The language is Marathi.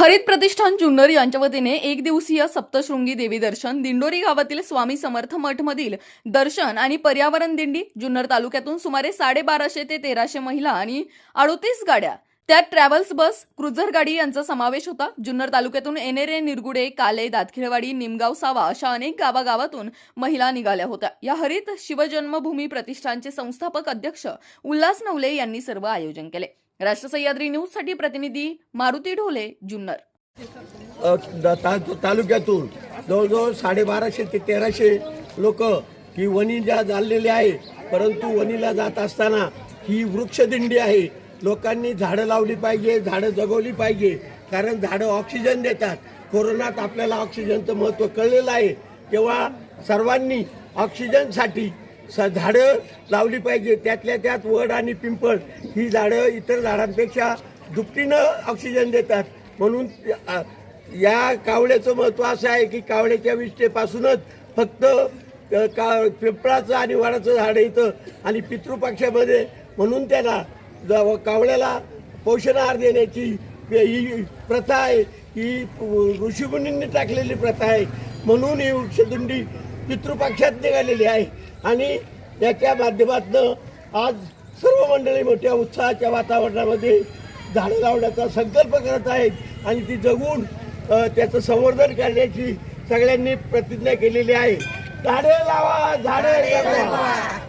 हरित प्रतिष्ठान जुन्नर यांच्या वतीने एक दिवसीय सप्तशृंगी देवी दर्शन दिंडोरी गावातील स्वामी समर्थ मठमधील दर्शन आणि पर्यावरण दिंडी जुन्नर तालुक्यातून सुमारे साडेबाराशे ते तेराशे महिला आणि अडोतीस गाड्या त्यात ट्रॅव्हल्स बस क्रुझर गाडी यांचा समावेश होता. जुन्नर तालुक्यातून एनेरे निरगुडे काले दातखिळवाडी निमगाव सावा अशा अनेक गावागावातून महिला निघाल्या होत्या. या हरित शिवजन्मभूमी प्रतिष्ठानचे संस्थापक अध्यक्ष उल्हास नवले यांनी सर्व आयोजन केले. राष्ट्र सह्याद्री न्यूजसाठी प्रतिनिधी मारुती ढोले जुन्नर. ता तालुक्यातून जवळजवळ साडेबाराशे ते तेराशे लोक ही वनी ज्या चाललेली आहे. परंतु वनीला जात असताना ही वृक्षदिंडी आहे. लोकांनी झाडं लावली पाहिजे झाडं जगवली पाहिजे. कारण झाडं ऑक्सिजन देतात. कोरोनात आपल्याला ऑक्सिजनचं महत्त्व कळलेलं आहे. तेव्हा सर्वांनी ऑक्सिजनसाठी स झाडं लावली पाहिजे. त्यातल्या त्यात वड आणि पिंपळ ही झाडं इतर झाडांपेक्षा दुपटीनं ऑक्सिजन देतात. म्हणून या कावळ्याचं महत्त्व असं आहे की कावळ्याच्या विष्ठेपासूनच फक्त का पिंपळाचं आणि वडाचं झाड येतं आणि पितृपक्षामध्ये. म्हणून त्याला ज- कावळ्याला पोषण आहार देण्याची ही प्रथा आहे. ही ऋषीमुनींनी टाकलेली प्रथा आहे. म्हणून ही वृक्षदुंडी पितृपक्षात निघालेली आहे. आणि याच्या माध्यमातून आज सर्व मंडळी मोठ्या उत्साहाच्या वातावरणामध्ये झाडं लावण्याचा संकल्प करत आहेत. आणि ती जगून त्याचं संवर्धन करण्याची सगळ्यांनी प्रतिज्ञा केलेली आहे. झाडं लावा झाडं